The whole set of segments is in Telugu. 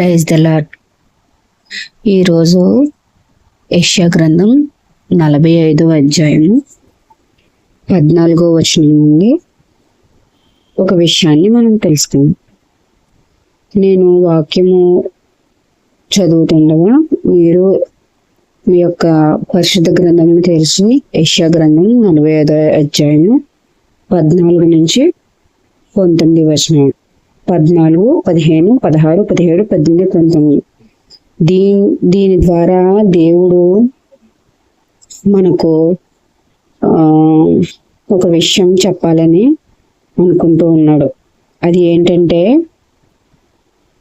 ప్రైజ్ ద లాడ్ ఈరోజు యష్యా గ్రంథం నలభై ఐదో అధ్యాయము పద్నాలుగో వచనం నుండి ఒక విషయాన్ని మనం తెలుసుకుందాం. నేను వాక్యము చదువుతుండగా మీరు మీ యొక్క పరిశుద్ధ గ్రంథం తెలిసి యష్యా గ్రంథం నలభై ఐదో అధ్యాయం పద్నాలుగు నుంచి పంతొమ్మిది వచనం పద్నాలుగు పదిహేను పదహారు పదిహేడు పద్దెనిమిది పంతొమ్మిది. దీ దీని ద్వారా దేవుడు మనకు ఒక విషయం చెప్పాలని అనుకుంటూ ఉన్నాడు. అది ఏంటంటే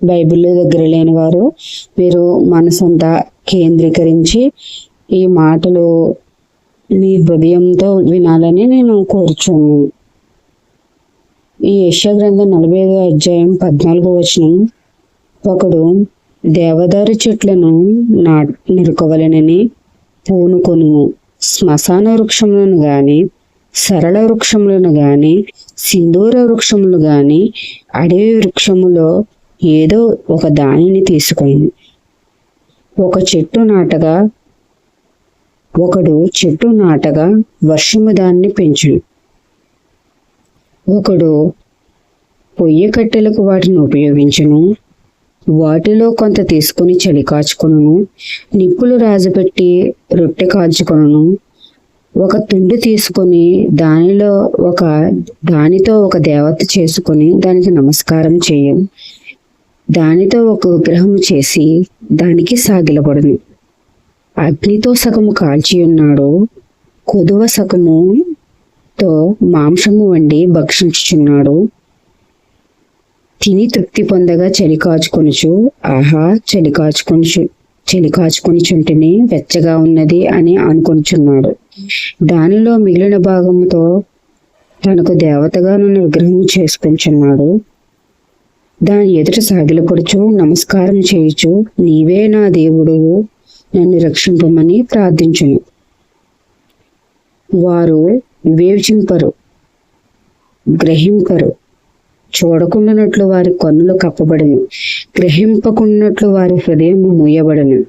బైబిల్ దగ్గర లేని వారు మీరు మనసంతా కేంద్రీకరించి ఈ మాటలు మీ హృదయంతో వినాలని నేను కోరుచున్నాను. ఈ యెషయా గ్రంథం నలభై ఐదో అధ్యాయం పద్నాలుగో వచనం. ఒకడు దేవదారు చెట్లను నా నిరుకోవలనని పూనుకొను శ్మశాన వృక్షములను గాని సరళ వృక్షములను గాని సింధూర వృక్షములు గాని అడవి వృక్షములో ఏదో ఒక దానిని తీసుకొని. ఒక చెట్టు నాటగా ఒకడు చెట్టు నాటగా వర్షము దాన్ని పెంచును. ఒకడు పొయ్యి కట్టెలకు వాటిని ఉపయోగించును వాటిలో కొంత తీసుకుని చలి కాచుకొను నిప్పులు రాజపెట్టి రొట్టె కాల్చుకొను ఒక తుండు తీసుకొని దానిలో ఒక దానితో ఒక దేవత చేసుకొని దానికి నమస్కారం చేయం. దానితో ఒక విగ్రహం చేసి దానికి సాగిలపడును. అగ్నితో సగము కాల్చి ఉన్నాడు కొదువ సగము తో మాంసము వండి భక్షించుచున్నాడు. తిని తృప్తి పొందగా చలి కాచుకొనుచు ఆహా చలి కాచుకొనుచు చలి కాచుకొనిచుంటేనే వెచ్చగా ఉన్నది అని అనుకొనిచున్నాడు. దానిలో మిగిలిన భాగముతో తనకు దేవతగా నన్ను విగ్రహం చేసుకొనిచున్నాడు. దాని ఎదుట సాగిలపడుచు నమస్కారం చేయుచు నీవే నా దేవుడు నన్ను రక్షింపమని ప్రార్థించును. వారు వివేచింపరు గ్రహింపరు. చూడకుండానట్లు వారి కన్నులు కప్పబడను గ్రహింపకున్నట్లు వారి హృదయం మూయబడను.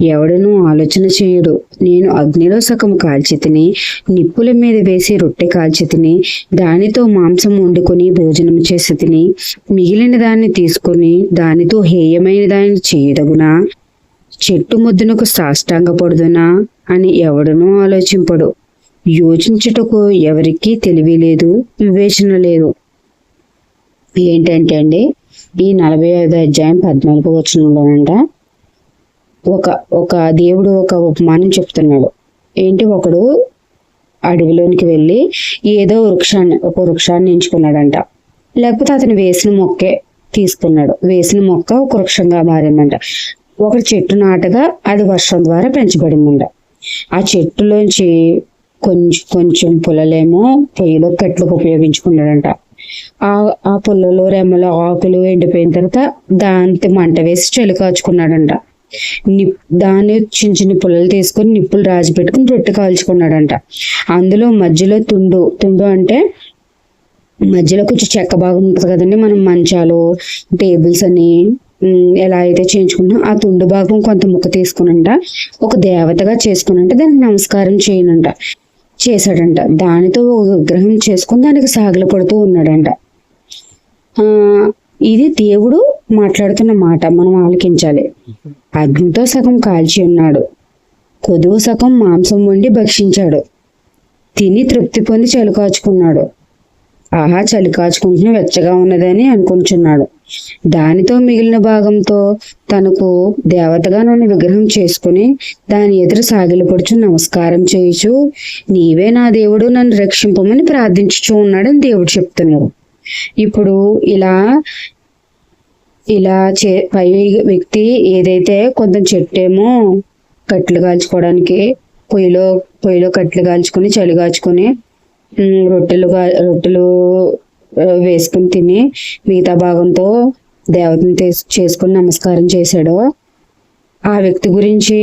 ఎవడనూ ఆలోచన చేయుడు. నేను అగ్నిలో సగం కాల్చితిని నిప్పుల మీద వేసి రొట్టె కాల్చితిని దానితో మాంసం వండుకొని భోజనం చేసి తిని మిగిలిన దాన్ని తీసుకొని దానితో హేయమైన దాన్ని చేయదగునా? చెట్టు ముద్దునకు సాష్టాంగపడుదునా? అని ఎవడనూ ఆలోచింపడు. యోచించుటకు ఎవరికీ తెలివి లేదు వివేచన లేదు. ఏంటంటే అండి ఈ నలభై ఐదు అధ్యాయం పద్నాలుగు వచనంలోనంట ఒక ఒక దేవుడు ఒక ఉపమానం చెప్తున్నాడు. ఏంటి ఒకడు అడవిలోనికి వెళ్ళి ఏదో వృక్షాన్ని ఒక వృక్షాన్ని ఎంచుకున్నాడంట. లేకపోతే అతను వేసిన మొక్కే తీసుకున్నాడు. వేసిన మొక్క ఒక వృక్షంగా మారిందంట. ఒక చెట్టు నాటగా అది వర్షం ద్వారా పెంచబడిందంట. ఆ చెట్టులోంచి కొంచెం కొంచెం పుల్లలేమో పొయ్యిలో కట్లకు ఉపయోగించుకున్నాడంట. ఆ ఆ పుల్లలో రెమ్మలు ఆకులు ఎండిపోయిన తర్వాత దాంతో మంట వేసి చలి కాచుకున్నాడంట. నిప్ దాన్ని చిన్న చిన్న పుల్లలు తీసుకొని నిప్పులు రాజు పెట్టుకుని రొట్టె కాల్చుకున్నాడంట. అందులో మధ్యలో తుండు తుండు అంటే మధ్యలో కొంచెం చెక్క భాగం ఉంటుంది కదండి మనం మంచాలు టేబుల్స్ అని ఎలా అయితే చేయించుకున్నా ఆ తుండు భాగం కొంత ముక్క తీసుకునంట ఒక దేవతగా చేసుకునంట దానికి నమస్కారం చేయనంట. చేశాడంట. దానితో ఒక విగ్రహం చేసుకుని దానికి సాగిల పడుతూ ఉన్నాడంట. ఇది దేవుడు మాట్లాడుతున్న మాట. మనం ఆలకించాలి. అగ్నితో సగం కాల్చి ఉన్నాడు. కొదువు సగం మాంసం వండి భక్షించాడు. తిని తృప్తి పొంది చలి కాచుకున్నాడు. ఆహా చలికాచుకుంటున్న వెచ్చగా ఉన్నదని అనుకుంటున్నాడు. దానితో మిగిలిన భాగంతో తనకు దేవతగా నన్ను విగ్రహం చేసుకుని దాని ఎదురు సాగిలపడుచు నమస్కారం చేయుచు నీవే నా దేవుడు నన్ను రక్షింపమని ప్రార్థించుచూ ఉన్నాడని దేవుడు చెప్తున్నాడు. ఇప్పుడు ఇలా ఇలా చే పై వ్యక్తి ఏదైతే కొంత చెట్టేమో కట్లు కాల్చుకోవడానికి పొయ్యిలో పొయ్యిలో కట్లు కాల్చుకొని చలి కాచుకొని రొట్టెలు రొట్టెలు వేసుకుని తిని మిగతా భాగంతో దేవతను చేసుకుని నమస్కారం చేశాడో. ఆ వ్యక్తి గురించి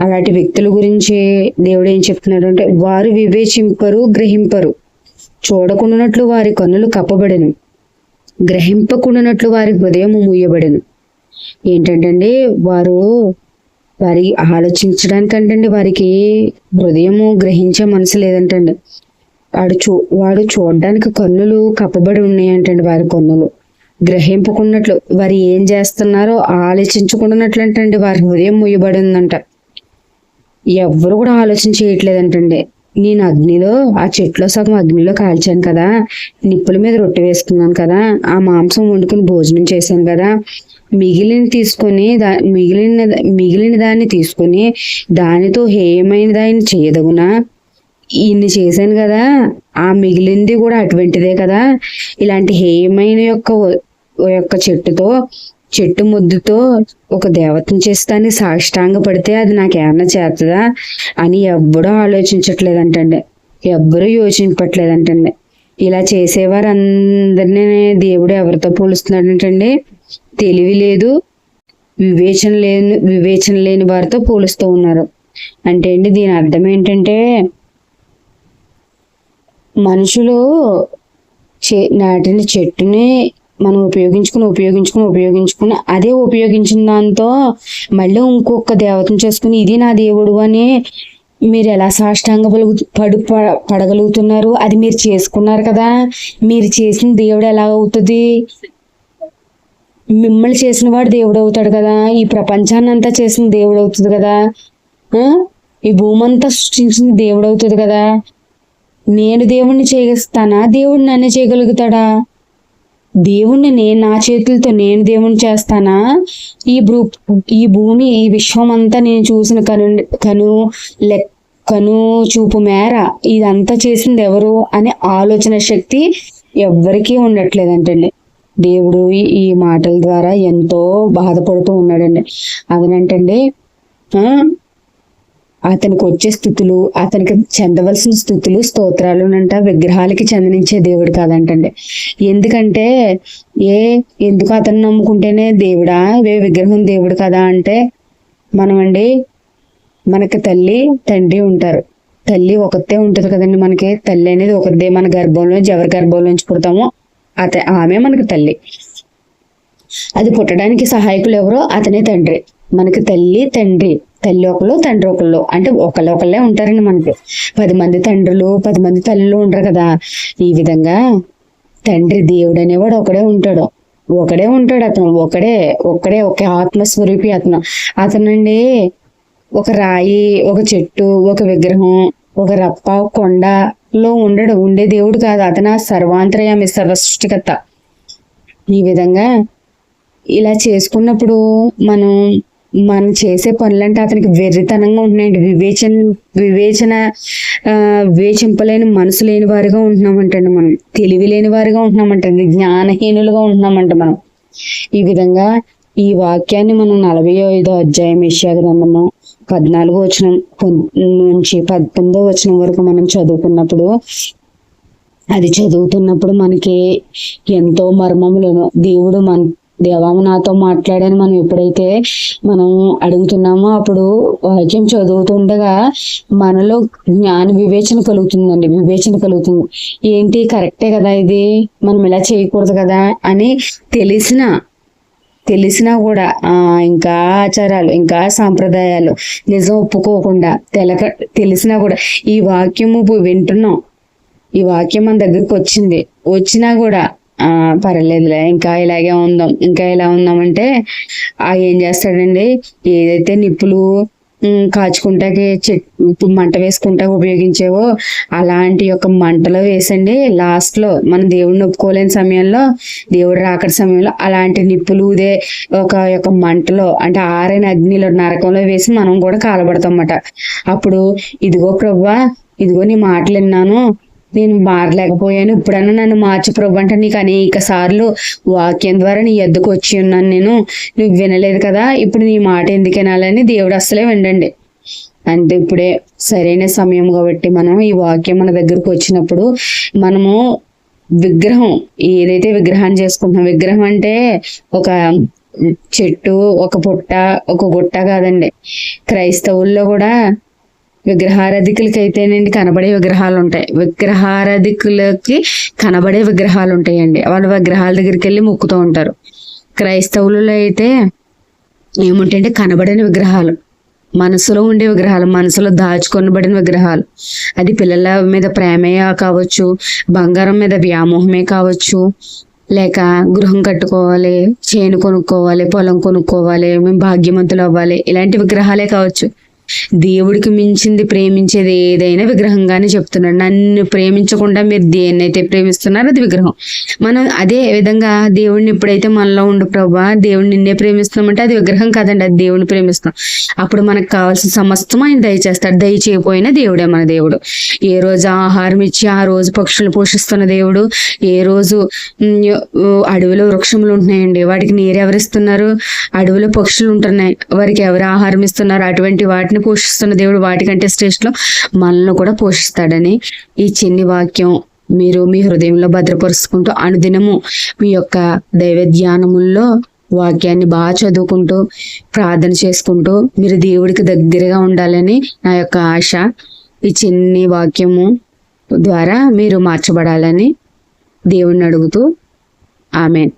అలాంటి వ్యక్తుల గురించి దేవుడు ఏం చెప్తున్నాడు అంటే వారు వివేచింపరు గ్రహింపరు. చూడకుండానట్లు వారి కన్నులు కప్పబడను గ్రహింపకుండానట్లు వారి హృదయం మూయబడను ఏంటంటే వారు వారి ఆలోచించడానికంటండి వారికి హృదయము గ్రహించే మనసు లేదంటండి. వాడు చూ వాడు చూడడానికి కన్నులు కప్పబడి ఉన్నాయంటండి వారి కన్నులు. గ్రహింపకున్నట్లు వారు ఏం చేస్తున్నారో ఆలోచించుకున్నట్లు వారి హృదయం ముయ్యబడి ఉందంట ఎవ్వరు కూడా ఆలోచన చేయట్లేదంటండి. నేను అగ్నిలో ఆ చెట్లో సగం అగ్నిలో కాల్చాను కదా. నిప్పుల మీద రొట్టె వేసుకున్నాను కదా. ఆ మాంసం వండుకుని భోజనం చేశాను కదా. మిగిలిన తీసుకొని దా మిగిలిన మిగిలిన దాన్ని తీసుకొని దానితో హేయమైన దాన్ని చేయదగునా? ఇన్ని చేశాను కదా ఆ మిగిలింది కూడా అటువంటిదే కదా. ఇలాంటి హేయమైన యొక్క యొక్క చెట్టుతో చెట్టు ముద్దుతో ఒక దేవతను చేస్తాన్ని సాష్టాంగ పడితే అది నాకేమన్నా చేస్తుందా అని ఎవ్వడూ ఆలోచించట్లేదంటండి. ఎవ్వరూ యోచింపట్లేదంటండి. ఇలా చేసేవారు అందరినీ దేవుడు ఎవరితో పోలుస్తున్నాడంటండి? తెలివి లేదు వివేచన లేని వివేచన లేని వారితో పోలుస్తూ ఉన్నారు. అంటే అండి దీని అర్థం ఏంటంటే మనుషులు చే నాటిన చెట్టుని మనం ఉపయోగించుకుని ఉపయోగించుకుని ఉపయోగించుకుని అదే ఉపయోగించిన దాంతో మళ్ళీ ఇంకొక దేవతను చేసుకుని ఇది నా దేవుడు అని మీరు ఎలా సాష్టాంగ పలుగు పడు పడగలుగుతున్నారు? అది మీరు చేసుకున్నారు కదా. మీరు చేసిన దేవుడు ఎలా అవుతుంది? మిమ్మల్ని చేసిన వాడు దేవుడు అవుతాడు కదా. ఈ ప్రపంచాన్ని అంతా చేసిన దేవుడు అవుతుంది కదా. ఈ భూమంతా సృష్టించిన దేవుడు అవుతుంది కదా. నేను దేవుణ్ణి చేస్తానా? దేవుడు నన్ను చేయగలుగుతాడా? దేవుణ్ణి నేను నా చేతులతో నేను దేవుణ్ణి చేస్తానా? ఈ భూ ఈ భూమి ఈ విశ్వం అంతా నేను చూసిన కను కను లెక్ కను చూపు మేర ఇదంతా చేసింది ఎవరు అనే ఆలోచన శక్తి ఎవ్వరికీ ఉండట్లేదంటండి. దేవుడు ఈ- మాటల ద్వారా ఎంతో బాధపడుతూ ఉన్నాడండి. అదనంటండి అతనికి వచ్చే స్థుతులు అతనికి చెందవలసిన స్థుతులు స్తోత్రాలునంట విగ్రహాలకి చెందనించే దేవుడు కాదంటండి. ఎందుకంటే ఏ ఎందుకు అతను నమ్ముకుంటేనే దేవుడా? వే విగ్రహం దేవుడు కదా అంటే మనమండి మనకి తల్లి తండ్రి ఉంటారు. తల్లి ఒకతే ఉంటుంది కదండి మనకి. తల్లి అనేది ఒకదే మన గర్భంలోంచి ఎవరి గర్భంలోంచి పుడతామో అత ఆమె మనకి తల్లి. అది పుట్టడానికి సహాయకులు ఎవరో? అతనే తండ్రి. మనకి తల్లి తండ్రి. తల్లి ఒకళ్ళు తండ్రి ఒకళ్ళు. అంటే ఒకళ్ళు ఒకళ్ళే ఉంటారండి మనకి. పది మంది తండ్రులు పది మంది తల్లులు ఉంటారు కదా. ఈ విధంగా తండ్రి దేవుడు అనేవాడు ఒకడే ఉంటాడు. ఒకడే ఉంటాడు అతను. ఒకడే ఒకడే ఒకే ఆత్మస్వరూపి అతను. అతనండి ఒక రాయి ఒక చెట్టు ఒక విగ్రహం ఒక రప్ప కొండలో ఉండడు. ఉండే దేవుడు కాదు. అతను ఆ సర్వాంతర్యామి సర్వ సృష్టికర్త ఈ విధంగా ఇలా చేసుకున్నప్పుడు మనం మనం చేసే పనులంటే అతనికి వెర్రితనంగా ఉంటున్నాయండి. వివేచన వివేచన వివేచింపలేని మనసు లేని వారిగా ఉంటున్నామంటండి మనం. తెలివి లేని వారిగా ఉంటున్నామంటండి. జ్ఞానహీనులుగా ఉంటున్నామంట మనం. ఈ విధంగా ఈ వాక్యాన్ని మనం నలభై ఐదో అధ్యాయం ఏషియా గ్రంథము పద్నాలుగో వచనం నుంచి పద్దెనిమిదో వచనం వరకు మనం చదువుకున్నప్పుడు అది చదువుతున్నప్పుడు మనకి ఎంతో మర్మములను దేవుడు మన దేవాము నాతో మాట్లాడని. మనం ఎప్పుడైతే మనం అడుగుతున్నామో అప్పుడు వాక్యం చదువుతుండగా మనలో జ్ఞాన వివేచన కలుగుతుందండి. వివేచన కలుగుతుంది. ఏంటి? కరెక్టే కదా ఇది? మనం ఇలా చేయకూడదు కదా అని తెలిసిన తెలిసినా కూడా ఆ ఇంకా ఆచారాలు ఇంకా సాంప్రదాయాలు నిజం ఒప్పుకోకుండా తెలక తెలిసినా కూడా ఈ వాక్యము వింటున్నాం. ఈ వాక్యం మన దగ్గరికి వచ్చింది. వచ్చినా కూడా పర్లేదులే ఇంకా ఇలాగే ఉందాం. ఇంకా ఇలా ఉందాం అంటే ఆ ఏం చేస్తాడండి? ఏదైతే నిప్పులు కాచుకుంటాకి చెట్టు మంట వేసుకుంటా ఉపయోగించేవో అలాంటి యొక్క మంటలో వేసండి. లాస్ట్లో మన దేవుడిని ఒప్పుకోలేని సమయంలో దేవుడు రాకడ సమయంలో అలాంటి నిప్పులు ఊదే ఒక యొక్క మంటలో అంటే ఆరైన అగ్నిలో నరకంలో వేసి మనం కూడా కాలబడతాం అన్నమాట. అప్పుడు ఇదిగో ప్రవ్వా ఇదిగో నీ మాటలు విన్నాను. నేను మారలేకపోయాను. ఇప్పుడన్నా నన్ను మార్చి ప్రభు అంటే నీకు అనేక సార్లు వాక్యం ద్వారా నీ ఎద్దుకు వచ్చి ఉన్నాను నేను. నువ్వు వినలేదు కదా? ఇప్పుడు నీ మాట ఎందుకు వినాలని దేవుడు అస్సలే వినండి అంటే ఇప్పుడే సరైన సమయం కాబట్టి మనం ఈ వాక్యం మన దగ్గరకు వచ్చినప్పుడు మనము విగ్రహం ఏదైతే విగ్రహాన్ని చేసుకుంటున్నాం విగ్రహం అంటే ఒక చెట్టు ఒక పుట్ట ఒక గుట్ట కాదండి. క్రైస్తవుల్లో కూడా విగ్రహారాధికులకి అయితేనండి కనబడే విగ్రహాలు ఉంటాయి విగ్రహారాధికులకి కనబడే విగ్రహాలు ఉంటాయండి వాళ్ళు విగ్రహాల దగ్గరికి వెళ్ళి మొక్కుతూ ఉంటారు. క్రైస్తవులలో అయితే ఏముంటాయంటే కనబడని విగ్రహాలు. మనసులో ఉండే విగ్రహాలు మనసులో దాచుకొనబడిన విగ్రహాలు. అది పిల్లల మీద ప్రేమే కావచ్చు బంగారం మీద వ్యామోహమే కావచ్చు లేక గృహం కట్టుకోవాలి చేను కొనుక్కోవాలి పొలం కొనుక్కోవాలి మేము భాగ్యవంతులు అవ్వాలి ఇలాంటి విగ్రహాలే కావచ్చు. దేవుడికి మించింది ప్రేమించేది ఏదైనా విగ్రహంగానే చెప్తున్నాడు. నన్ను ప్రేమించకుండా మీరు దేన్నైతే ప్రేమిస్తున్నారో అది విగ్రహం. మనం అదే విధంగా దేవుడిని ఎప్పుడైతే మనలో ఉండు ప్రభా దేవుడిని నిన్నే ప్రేమిస్తున్నామంటే అది విగ్రహం కాదండి అది దేవుడిని ప్రేమిస్తున్నాం. అప్పుడు మనకు కావాల్సిన సమస్తం ఆయన దయచేస్తాడు. దయచేయపోయినా దేవుడే మన దేవుడు. ఏ రోజు ఆహారం ఇచ్చి ఆ రోజు పక్షులు పోషిస్తున్న దేవుడు. ఏ రోజు అడవిలో వృక్షములు ఉంటున్నాయండి వాటికి నీరు ఎవరిస్తున్నారు అడవిలో పక్షులు ఉంటున్నాయి వారికి ఎవరు ఆహారం ఇస్తున్నారు? అటువంటి వాటిని వాటిని పోషిస్తున్న దేవుడు వాటికంటే శ్రేష్ఠలో మనల్ని కూడా పోషిస్తాడని ఈ చిన్ని వాక్యం మీరు మీ హృదయంలో భద్రపరుచుకుంటూ అనుదినము మీ యొక్క దైవ ధ్యానముల్లో వాక్యాన్ని బాగా చదువుకుంటూ ప్రార్థన చేసుకుంటూ మీరు దేవుడికి దగ్గరగా ఉండాలని నా యొక్క ఆశ. ఈ చిన్ని వాక్యము ద్వారా మీరు మార్చబడాలని దేవుణ్ణి అడుగుతూ ఆమెన్.